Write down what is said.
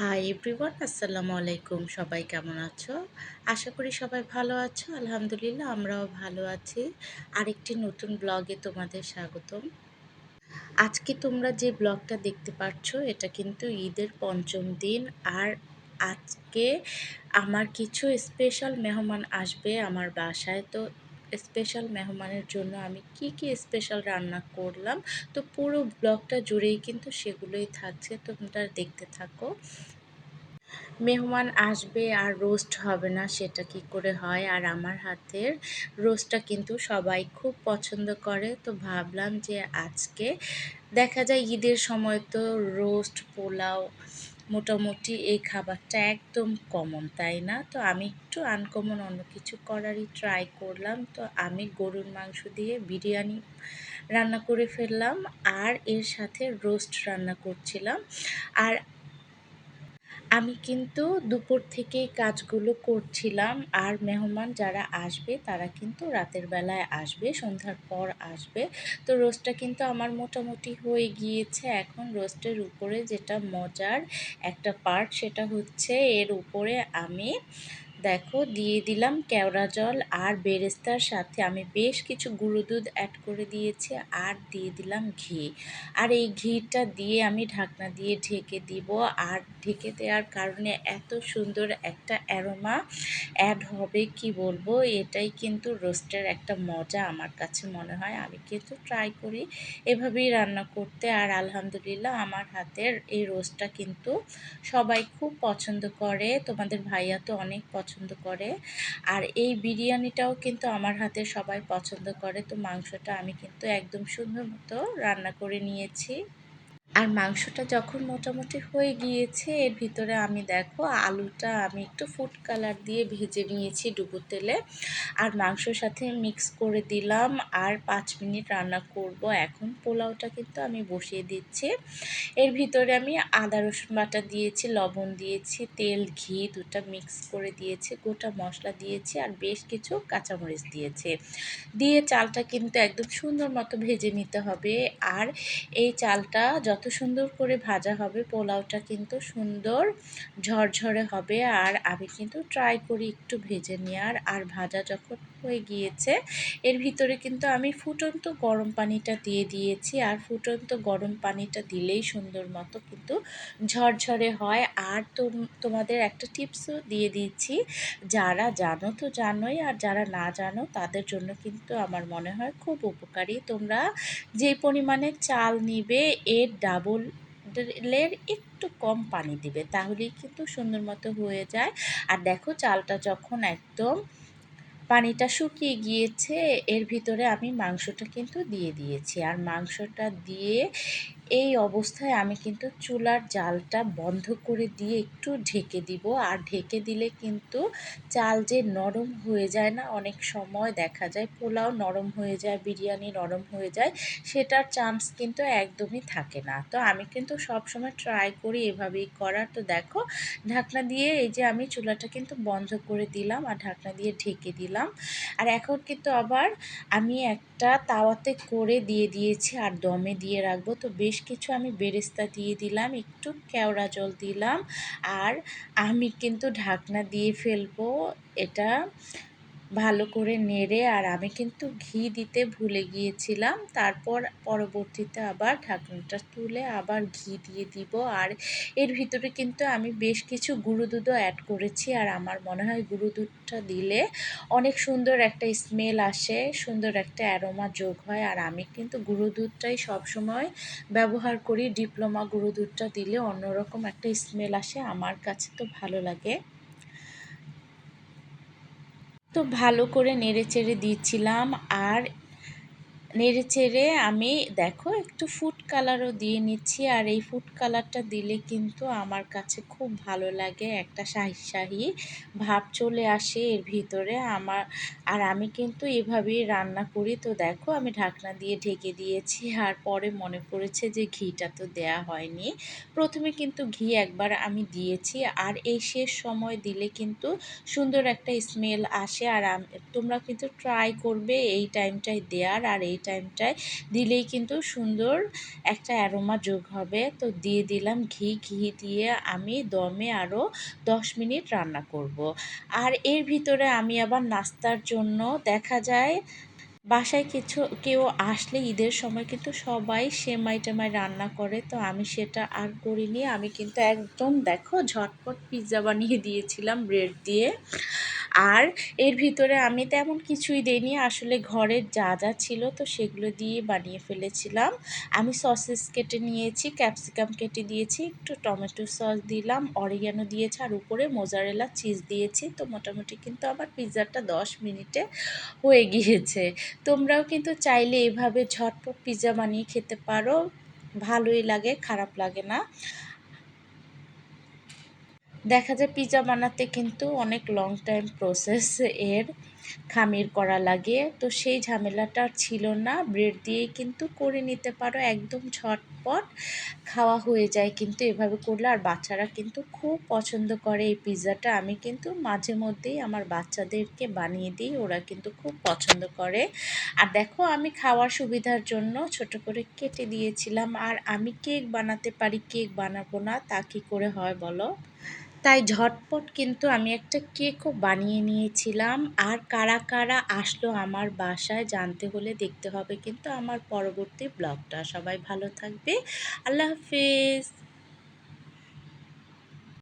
Hi everyone আসসালামু আলাইকুম সবাই কেমন আছো? আশা করি সবাই ভালো আছো। আলহামদুলিল্লাহ, আমরাও ভালো আছি। আরেকটি নতুন ব্লগে তোমাদের স্বাগতম। আজকে তোমরা যে ব্লগটা দেখতে পাচ্ছ এটা কিন্তু ঈদের পঞ্চম দিন। আর আজকে আমার কিছু স্পেশাল মেহমান আসবে আমার বাসায়। তো স্পেশাল মেহমানের জন্য আমি কি কি স্পেশাল রান্না করলাম। তো পুরো ব্লগটা জুড়েই কিন্তু সেগুলোই থাকছে, তোমরা দেখতে থাকো। মেহমান আসবে আর রোস্ট হবে না, সেটা কি করে হয়? আর আমার হাতের রোস্টটা কিন্তু সবাই খুব পছন্দ করে। তো ভাবলাম যে আজকে দেখা যায় ঈদের সময় তো রোস্ট পোলাও মোটামুটি এই খাবারটা একদম কমন তাই না? তো আমি একটু আনকমন অন্য কিছু করারই ট্রাই করলাম। তো আমি গরুর মাংস দিয়ে বিরিয়ানি রান্না করে ফেললাম আর এর সাথে রোস্ট রান্না করছিলাম। আর আমি কিন্তু দুপুর থেকেই কাজগুলো করছিলাম। আর মেহমান যারা আসবে, তারা কিন্তু রাতের বেলায় আসবে, সন্ধ্যার পর আসবে। তো রোস্টটা কিন্তু আমার মোটামুটি হয়ে গিয়েছে। এখন রোস্টের উপরে যেটা মজার একটা পার্ট সেটা হচ্ছে এর উপরে আমি দেখো, দিয়ে দিলাম কেওড়া জল আর বেরেস্তার সাথে আমি বেশ কিছু গুঁড়ো দুধ অ্যাড করে দিয়েছি আর দিয়ে দিলাম ঘি। আর এই ঘিটা দিয়ে আমি ঢাকনা দিয়ে ঢেকে দিব। আর ঢেকে দেওয়ার কারণে এত সুন্দর একটা অ্যারোমা অ্যাড হবে, কি বলব? এটাই কিন্তু রোস্টের একটা মজা আমার কাছে মনে হয়। আমি কিন্তু ট্রাই করি এভাবেই রান্না করতে। আর আলহামদুলিল্লাহ আমার হাতের এই রোস্টটা কিন্তু সবাই খুব পছন্দ করে। তোমাদের ভাইয়া তো অনেক পছন্দ করে। আর এই বিরিয়ানিটাও কিন্তু আমার হাতে সবাই পছন্দ করে। তো মাংসটা আমি কিন্তু একদম সুন্দর মতো রান্না করে নিয়েছি। আর মাংসটা যখন মোটামুটি হয়ে গিয়েছে, এর ভিতরে আমি দেখো আলুটা আমি একটু ফুড কালার দিয়ে ভেজে নিয়েছি ডুবো তেলে। আর মাংসর সাথে মিক্স করে দিলাম আর পাঁচ মিনিট রান্না করব। এখন পোলাওটা কিন্তু আমি বসিয়ে দিচ্ছি। এর ভিতরে আমি আদা, রসুন বাটা দিয়েছি, লবণ দিয়েছি, তেল, ঘি দুটা মিক্স করে দিয়েছি, গোটা মশলা দিয়েছি আর বেশ কিছু কাঁচামরিচ দিয়েছি। দিয়ে চালটা কিন্তু একদম সুন্দর মতো ভেজে নিতে হবে। আর এই চালটা যত সুন্দর করে ভাজা হবে, পোলাওটা কিন্তু সুন্দর ঝরঝরে হবে। আর আমি কিন্তু ট্রাই করি একটু ভেজে নেওয়ার আর ভাজা যখন হয়ে গিয়েছে, এর ভিতরে কিন্তু আমি ফুটন্ত গরম পানিটা দিয়ে দিয়েছি। আর ফুটন্ত গরম পানিটা দিলেই সুন্দর মতো কিন্তু ঝরঝরে হয়। আর তোমাদের একটা টিপসও দিয়ে দিচ্ছি, যারা জানো তো জানোই, আর যারা না জানো, তাদের জন্য কিন্তু আমার মনে হয় খুব উপকারী। তোমরা যে পরিমাণে চাল নিবে, এর ডাবল লের একটু কম পানি দিবে, তাহলেই কিন্তু সুন্দর মতো হয়ে যায়। আর দেখো চালটা যখন একদম পানিটা শুকিয়ে গিয়েছে, এর ভিতরে আমি মাংসটা কিন্তু দিয়ে দিয়েছি। আর মাংসটা দিয়ে এই অবস্থায় আমি কিন্তু চুলার জালটা বন্ধ করে দিয়ে একটু ঢেকে দিব। আর ঢেকে দিলে কিন্তু চাল যে নরম হয়ে যায় না, অনেক সময় দেখা যায় পোলাও নরম হয়ে যায়, বিরিয়ানি নরম হয়ে যায়, সেটার চান্স কিন্তু একদমই থাকে না। তো আমি কিন্তু সব সময় ট্রাই করি এভাবেই করার। তো দেখো, ঢাকনা দিয়ে এই যে আমি চুলাটা কিন্তু বন্ধ করে দিলাম আর ঢাকনা দিয়ে ঢেকে দিলাম। আর এখন কিন্তু আবার আমি একটা তাওয়াতে করে দিয়ে দিয়েছি আর দমে দিয়ে রাখব। তো বেশ কিছু আমি বেরেস্তা দিয়ে দিলাম, একটু কেওড়া জল দিলাম, আর আমি কিন্তু ঢাকনা দিয়ে ফেলব, এটা ভালো করে নেড়ে আর আমি কিন্তু ঘি দিতে ভুলে গিয়েছিলাম। তারপর পরবর্তীতে আবার ঢাকনাটা তুলে আবার ঘি দিয়ে দিব। আর এর ভিতরে কিন্তু আমি বেশ কিছু গুঁড়ো দুধও অ্যাড করেছি। আর আমার মনে হয় গুঁড়ো দুধটা দিলে অনেক সুন্দর একটা স্মেল আসে, সুন্দর একটা অ্যারোমা যোগ হয়। আর আমি কিন্তু গুঁড়ো দুধটাই সবসময় ব্যবহার করি। ডিপ্লোমা গুঁড়ো দুধটা দিলে অন্যরকম একটা স্মেল আসে। আমার কাছে তো ভালো লাগে। তো ভালো করে নেড়ে চেড়ে দিচ্ছিলাম আর নেড়ে চেড়ে আমি, দেখো, একটু ফুড কালারও দিয়ে নিচ্ছি। আর এই ফুড কালারটা দিলে কিন্তু আমার কাছে খুব ভালো লাগে। একটা শাহি শাহি ভাব চলে আসে এর ভিতরে আমার। আর আমি কিন্তু এভাবেই রান্না করি। তো দেখো, আমি ঢাকনা দিয়ে ঢেকে দিয়েছি। আর পরে মনে পড়েছে যে ঘিটা তো দেয়া হয়নি। প্রথমে কিন্তু ঘি একবার আমি দিয়েছি। আর এই শেষ সময় দিলে কিন্তু সুন্দর একটা স্মেল আসে। আর তোমরা কিন্তু ট্রাই করবে এই টাইমটাই দেওয়ার আর এই টাইমটায় দিলেই কিন্তু সুন্দর একটা অ্যারোমা যোগ হবে। তো দিয়ে দিলাম ঘি ঘি দিয়ে আমি দমে আরও দশ মিনিট রান্না করব। আর এর ভিতরে আমি আবার নাস্তার জন্য দেখা যায় বাসায় কিছু, কেউ আসলে ঈদের সময় কিন্তু সবাই সেমাই টেমাই রান্না করে। তো আমি সেটা আর করিনি। আমি কিন্তু একদম দেখো ঝটপট পিৎজা বানিয়ে দিয়েছিলাম ব্রেড দিয়ে। আর এর ভিতরে আমি তেমন কিছুই দিইনি। আসলে ঘরের যা যা ছিল তো সেগুলো দিয়ে বানিয়ে ফেলেছিলাম। আমি সসেস কেটে নিয়েছি, ক্যাপসিকাম কেটে দিয়েছি, একটু টমেটো সস দিলাম, অরিগানো দিয়েছি, আর উপরে মোজারেলা চিজ দিয়েছি। তো মোটামুটি কিন্তু আমার পিৎজাটা দশ মিনিটে হয়ে গিয়েছে। তোমরাও কিন্তু চাইলে এভাবে ঝটপট পিৎজা বানিয়ে খেতে পারো। ভালোই লাগে, খারাপ লাগে না। দেখা যায় পিজা বানাতে কিন্তু অনেক লং টাইম প্রসেস এর। খামির করা লাগে। তো সেই ঝামেলাটা ছিল না। ব্রেড দিয়ে কিন্তু করে নিতে পারো, একদম ঝটপট। খাওয়া হয়ে যায় কিন্তু এভাবে করলে। আর বাচ্চারা কিন্তু খুব পছন্দ করে এই পিৎজাটা আমি কিন্তু মাঝে মধ্যেই আমার বাচ্চাদেরকে বানিয়ে দিই, ওরা কিন্তু খুব পছন্দ করে। আর দেখো, আমি খাওয়ার সুবিধার জন্য ছোট করে কেটে দিয়েছিলাম। আর আমি কেক বানাতে পারি, কেক বানাবো না, তা কী করে হয় বলো? তাই ঝটপট কিন্তু আমি একটা কেকও বানিয়ে নিয়েছিলাম। আর কারা কারা আসলো আমার বাসায় জানতে হলে দেখতে হবে কিন্তু আমার পরবর্তী ব্লগটা। সবাই ভালো থাকবে। আল্লাহ হাফিজ।